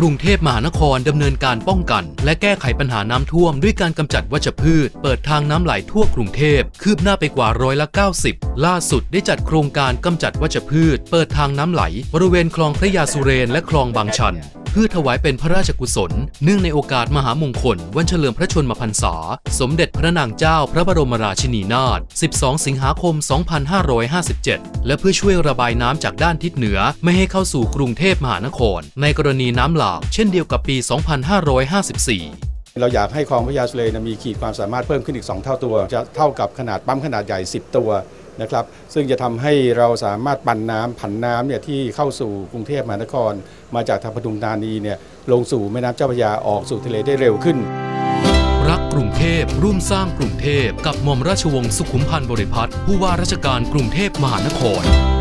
กรุงเทพมหานครดำเนินการป้องกัน และแก้ไขปัญหาน้ำท่วม ด้วยการกำจัดวัชพืช เปิดทางน้ำไหลทั่วกรุงเทพคืบหน้าไปกว่าร้อยละ 90 ล่าสุดได้จัดโครงการกำจัดวัชพืช เปิดทางน้ำไหล บริเวณคลองพระยาสุเรนและคลองบางชัน เพื่อถวายเป็นพระราชกุศล เนื่องในโอกาสมหามงคล วันเฉลิมพระชนมพรรษา สมเด็จพระนางเจ้าพระบรมราชินีนาถ 12 สิงหาคม 2557 และเพื่อช่วยระบายน้ำจากด้านทิศเหนือไม่ให้เข้าสู่กรุงเทพมหานคร ในกรณีน้ำหลากเช่นเดียวกับปี 2554เราอยากให้คลองพระยาสุเรนมีขีดความสามารถเพิ่มขึ้นอีก 2 เท่าตัว จะเท่ากับขนาดปั๊มขนาดใหญ่ 10 ตัว นะครับซึ่งจะทำให้เราสามารถปั่นน้ำผันน้ำเนี่ยที่เข้าสู่กรุงเทพมหานคร มาจากทางปทุมธานีเนี่ยลงสู่แม่น้ำเจ้าพระยาออกสู่ทะเลได้เร็วขึ้น รักกรุงเทพร่วมสร้างกรุงเทพกับหม่อมราชวงศ์สุขุมพันธ์บริพัตรผู้ว่าราชการกรุงเทพมหานคร